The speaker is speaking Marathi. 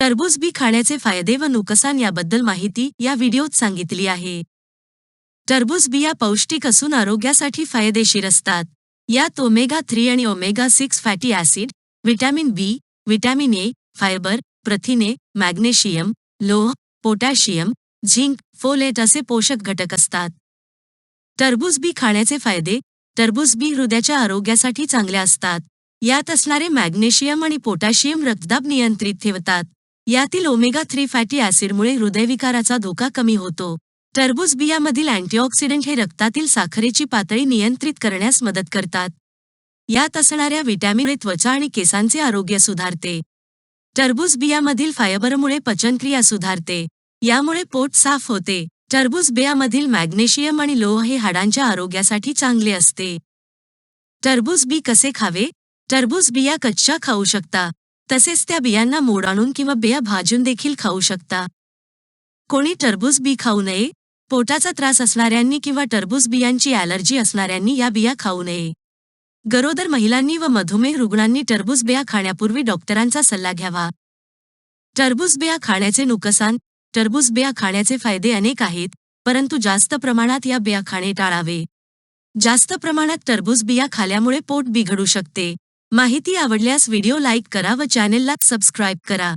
टरबूज बी खाण्याचे फायदे व नुकसान याबद्दल माहिती या व्हिडिओत सांगितली आहे. टरबूज बिया पौष्टिक असून आरोग्यासाठी फायदेशीर असतात. यात ओमेगा थ्री आणि omega six fatty acid vitamin B vitamin A fibre प्रथिने मॅग्नेशियम लोह पोटॅशियम झिंक फोलेट असे पोषक घटक असतात. टरबूज बी खाण्याचे फायदे टरबूज बी हृदयाच्या आरोग्यासाठी चांगल्या असतात. यात असणारे मॅग्नेशियम आणि पोटॅशियम रक्तदाब नियंत्रित ठेवतात. यातील ओमेगा थ्री फॅटी ॲसिडमुळे हृदयविकाराचा धोका कमी होतो. टरबूज बियामधील अँटीऑक्सिडंट हे रक्तातील साखरेची पातळी नियंत्रित करण्यास मदत करतात. यात असणाऱ्या व्हिटॅमिन त्वचा आणि केसांचे आरोग्य सुधारते. टरबूज बियामधील फायबरमुळे पचनक्रिया सुधारते. यामुळे पोट साफ होते. टरबूज बियामधील मॅग्नेशियम आणि लोह हे हाडांच्या आरोग्यासाठी चांगले असते. टरबूज बी कसे खावे? टरबूज बिया कच्च्या खाऊ शकता. तसेच त्या बियांना मोड आणून किंवा बिया भाजून देखील खाऊ शकता. कोणी टरबूज बी खाऊ नये पोटाचा त्रास असणाऱ्यांनी किंवा टरबूज बियांची ॲलर्जी असणाऱ्यांनी या बिया खाऊ नये. गरोदर महिलांनी व मधुमेह रुग्णांनी टरबूज बिया खाण्यापूर्वी डॉक्टरांचा सल्ला घ्यावा. टरबूज बिया खाण्याचे नुकसान टरबूज बिया खाण्याचे फायदे अनेक आहेत परंतु जास्त प्रमाणात या बिया खाणे टाळावे. जास्त प्रमाणात टरबूज बिया खाल्यामुळे पोट बिघडू शकते. माहिती आवडल्यास व्हिडिओ लाईक करा व चॅनेलला सबस्क्राईब करा.